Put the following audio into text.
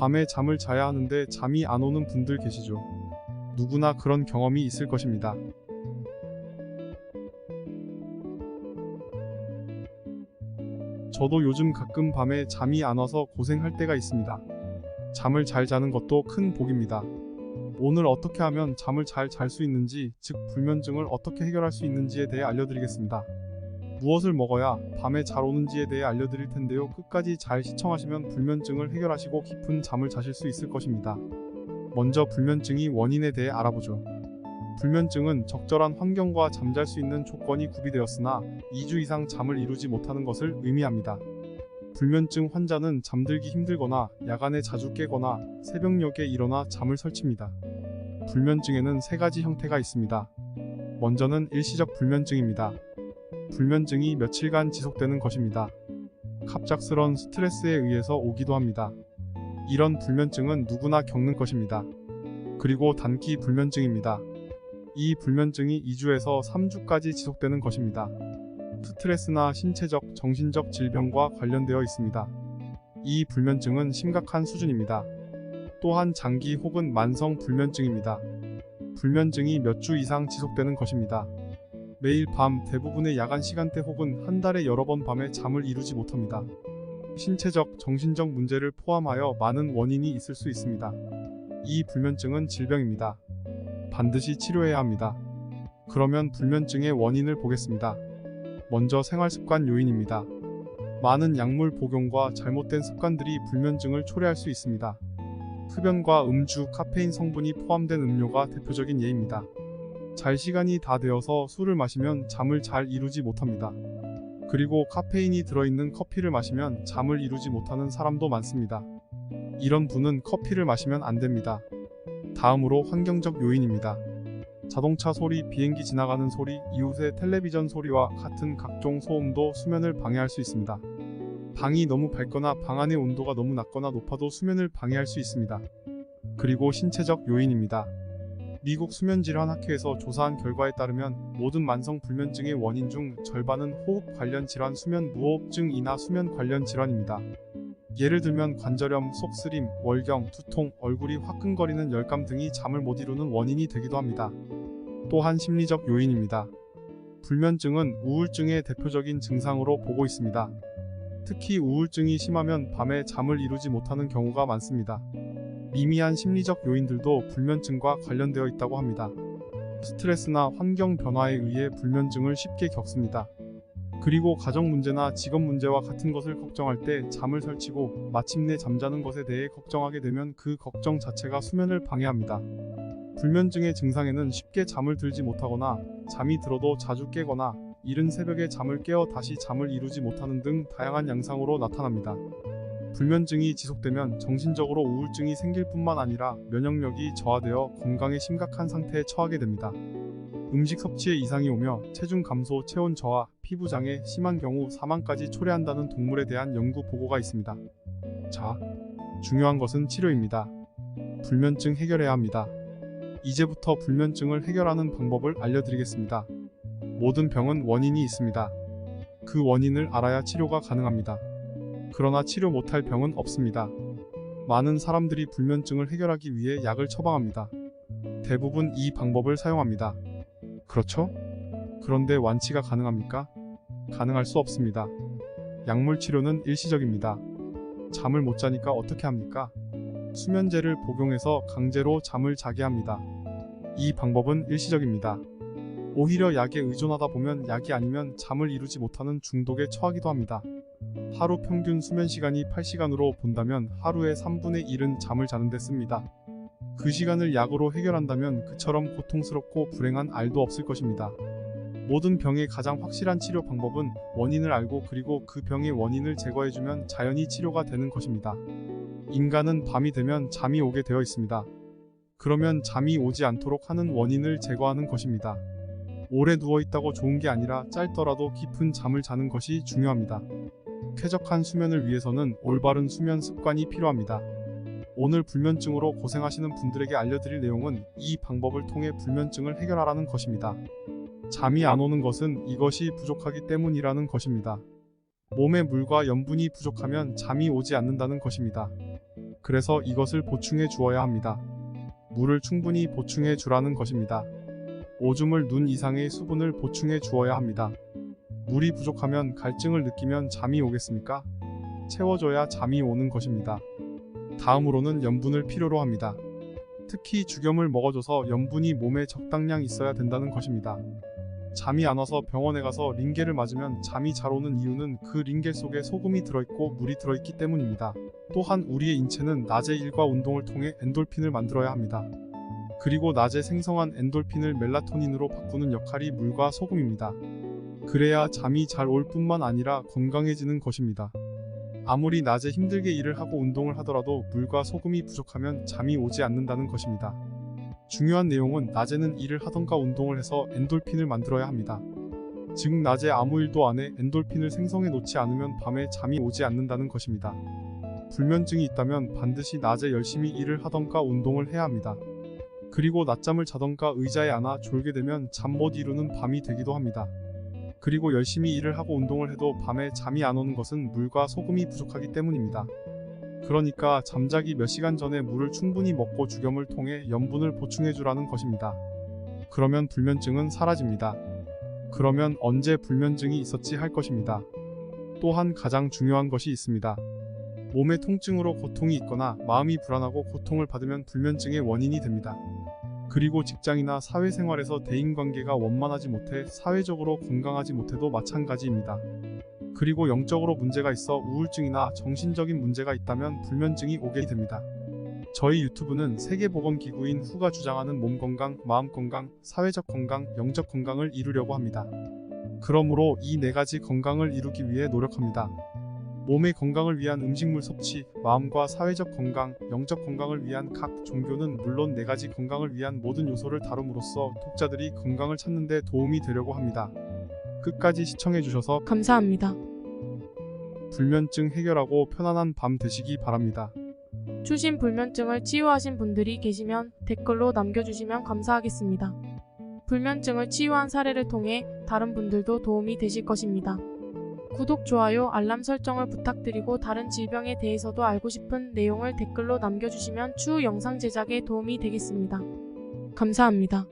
밤에 잠을 자야 하는데 잠이 안 오는 분들 계시죠? 누구나 그런 경험이 있을 것입니다. 저도 요즘 가끔 밤에 잠이 안 와서 고생할 때가 있습니다. 잠을 잘 자는 것도 큰 복입니다. 오늘 어떻게 하면 잠을 잘 잘 수 있는지, 즉 불면증을 어떻게 해결할 수 있는지에 대해 알려드리겠습니다. 무엇을 먹어야 밤에 잘 오는지에 대해 알려드릴 텐데요. 끝까지 잘 시청하시면 불면증을 해결하시고 깊은 잠을 자실 수 있을 것입니다. 먼저 불면증이 원인에 대해 알아보죠. 불면증은 적절한 환경과 잠잘 수 있는 조건이 구비되었으나 2주 이상 잠을 이루지 못하는 것을 의미합니다. 불면증 환자는 잠들기 힘들거나 야간에 자주 깨거나 새벽녘에 일어나 잠을 설칩니다. 불면증에는 세 가지 형태가 있습니다. 먼저는 일시적 불면증입니다. 불면증이 며칠간 지속되는 것입니다. 갑작스런 스트레스에 의해서 오기도 합니다. 이런 불면증은 누구나 겪는 것입니다. 그리고 단기 불면증입니다. 이 불면증이 2주에서 3주까지 지속되는 것입니다. 스트레스나 신체적, 정신적 질병과 관련되어 있습니다. 이 불면증은 심각한 수준입니다. 또한 장기 혹은 만성 불면증입니다. 불면증이 몇 주 이상 지속되는 것입니다. 매일 밤 대부분의 야간 시간대 혹은 한 달에 여러 번 밤에 잠을 이루지 못합니다. 신체적, 정신적 문제를 포함하여 많은 원인이 있을 수 있습니다. 이 불면증은 질병입니다. 반드시 치료해야 합니다. 그러면 불면증의 원인을 보겠습니다. 먼저 생활습관 요인입니다. 많은 약물 복용과 잘못된 습관들이 불면증을 초래할 수 있습니다. 흡연과 음주, 카페인 성분이 포함된 음료가 대표적인 예입니다. 잘 시간이 다 되어서 술을 마시면 잠을 잘 이루지 못합니다. 그리고 카페인이 들어있는 커피를 마시면 잠을 이루지 못하는 사람도 많습니다. 이런 분은 커피를 마시면 안 됩니다. 다음으로 환경적 요인입니다. 자동차 소리, 비행기 지나가는 소리, 이웃의 텔레비전 소리와 같은 각종 소음도 수면을 방해할 수 있습니다. 방이 너무 밝거나 방 안의 온도가 너무 낮거나 높아도 수면을 방해할 수 있습니다. 그리고 신체적 요인입니다. 미국 수면질환학회에서 조사한 결과에 따르면 모든 만성 불면증의 원인 중 절반은 호흡 관련 질환, 수면 무호흡증이나 수면 관련 질환입니다. 예를 들면 관절염, 속쓰림, 월경, 두통, 얼굴이 화끈거리는 열감 등이 잠을 못 이루는 원인이 되기도 합니다. 또한 심리적 요인입니다. 불면증은 우울증의 대표적인 증상으로 보고 있습니다. 특히 우울증이 심하면 밤에 잠을 이루지 못하는 경우가 많습니다. 미미한 심리적 요인들도 불면증과 관련되어 있다고 합니다. 스트레스나 환경 변화에 의해 불면증을 쉽게 겪습니다. 그리고 가정 문제나 직업 문제와 같은 것을 걱정할 때 잠을 설치고 마침내 잠자는 것에 대해 걱정하게 되면 그 걱정 자체가 수면을 방해합니다. 불면증의 증상에는 쉽게 잠을 들지 못하거나 잠이 들어도 자주 깨거나 이른 새벽에 잠을 깨어 다시 잠을 이루지 못하는 등 다양한 양상으로 나타납니다. 불면증이 지속되면 정신적으로 우울증이 생길 뿐만 아니라 면역력이 저하되어 건강에 심각한 상태에 처하게 됩니다. 음식 섭취에 이상이 오며 체중 감소, 체온 저하, 피부 장애, 심한 경우 사망까지 초래한다는 동물에 대한 연구 보고가 있습니다. 자, 중요한 것은 치료입니다. 불면증 해결해야 합니다. 이제부터 불면증을 해결하는 방법을 알려드리겠습니다. 모든 병은 원인이 있습니다. 그 원인을 알아야 치료가 가능합니다. 그러나 치료 못할 병은 없습니다. 많은 사람들이 불면증을 해결하기 위해 약을 처방합니다. 대부분 이 방법을 사용합니다. 그렇죠? 그런데 완치가 가능합니까? 가능할 수 없습니다. 약물 치료는 일시적입니다. 잠을 못 자니까 어떻게 합니까? 수면제를 복용해서 강제로 잠을 자게 합니다. 이 방법은 일시적입니다. 오히려 약에 의존하다 보면 약이 아니면 잠을 이루지 못하는 중독에 처하기도 합니다. 하루 평균 수면 시간이 8시간으로 본다면 하루의 3분의 1은 잠을 자는 데 씁니다. 그 시간을 약으로 해결한다면 그처럼 고통스럽고 불행한 알도 없을 것입니다. 모든 병의 가장 확실한 치료 방법은 원인을 알고 그리고 그 병의 원인을 제거해주면 자연히 치료가 되는 것입니다. 인간은 밤이 되면 잠이 오게 되어 있습니다. 그러면 잠이 오지 않도록 하는 원인을 제거하는 것입니다. 오래 누워있다고 좋은 게 아니라 짧더라도 깊은 잠을 자는 것이 중요합니다. 쾌적한 수면을 위해서는 올바른 수면 습관이 필요합니다. 오늘 불면증으로 고생하시는 분들에게 알려드릴 내용은 이 방법을 통해 불면증을 해결하라는 것입니다. 잠이 안 오는 것은 이것이 부족하기 때문이라는 것입니다. 몸에 물과 염분이 부족하면 잠이 오지 않는다는 것입니다. 그래서 이것을 보충해 주어야 합니다. 물을 충분히 보충해 주라는 것입니다. 오줌을 눈 이상의 수분을 보충해 주어야 합니다. 물이 부족하면 갈증을 느끼면 잠이 오겠습니까? 채워줘야 잠이 오는 것입니다. 다음으로는 염분을 필요로 합니다. 특히 죽염을 먹어줘서 염분이 몸에 적당량 있어야 된다는 것입니다. 잠이 안 와서 병원에 가서 링겔을 맞으면 잠이 잘 오는 이유는 그 링겔 속에 소금이 들어있고 물이 들어있기 때문입니다. 또한 우리의 인체는 낮에 일과 운동을 통해 엔돌핀을 만들어야 합니다. 그리고 낮에 생성한 엔돌핀을 멜라토닌으로 바꾸는 역할이 물과 소금입니다. 그래야 잠이 잘 올 뿐만 아니라 건강해지는 것입니다. 아무리 낮에 힘들게 일을 하고 운동을 하더라도 물과 소금이 부족하면 잠이 오지 않는다는 것입니다. 중요한 내용은 낮에는 일을 하던가 운동을 해서 엔돌핀을 만들어야 합니다. 즉 낮에 아무 일도 안 해 엔돌핀을 생성해 놓지 않으면 밤에 잠이 오지 않는다는 것입니다. 불면증이 있다면 반드시 낮에 열심히 일을 하던가 운동을 해야 합니다. 그리고 낮잠을 자던가 의자에 앉아 졸게 되면 잠 못 이루는 밤이 되기도 합니다. 그리고 열심히 일을 하고 운동을 해도 밤에 잠이 안 오는 것은 물과 소금이 부족하기 때문입니다. 그러니까 잠자기 몇 시간 전에 물을 충분히 먹고 죽염을 통해 염분을 보충해 주라는 것입니다. 그러면 불면증은 사라집니다. 그러면 언제 불면증이 있었지 할 것입니다. 또한 가장 중요한 것이 있습니다. 몸의 통증으로 고통이 있거나 마음이 불안하고 고통을 받으면 불면증의 원인이 됩니다. 그리고 직장이나 사회생활에서 대인관계가 원만하지 못해 사회적으로 건강하지 못해도 마찬가지입니다. 그리고 영적으로 문제가 있어 우울증이나 정신적인 문제가 있다면 불면증이 오게 됩니다. 저희 유튜브는 세계보건기구인 후가 주장하는 몸 건강, 마음 건강, 사회적 건강, 영적 건강을 이루려고 합니다. 그러므로 이 네 가지 건강을 이루기 위해 노력합니다. 몸의 건강을 위한 음식물 섭취, 마음과 사회적 건강, 영적 건강을 위한 각 종교는 물론 네 가지 건강을 위한 모든 요소를 다룸으로써 독자들이 건강을 찾는 데 도움이 되려고 합니다. 끝까지 시청해 주셔서 감사합니다. 불면증 해결하고 편안한 밤 되시기 바랍니다. 추신 불면증을 치유하신 분들이 계시면 댓글로 남겨주시면 감사하겠습니다. 불면증을 치유한 사례를 통해 다른 분들도 도움이 되실 것입니다. 구독, 좋아요, 알람 설정을 부탁드리고 다른 질병에 대해서도 알고 싶은 내용을 댓글로 남겨주시면 추후 영상 제작에 도움이 되겠습니다. 감사합니다.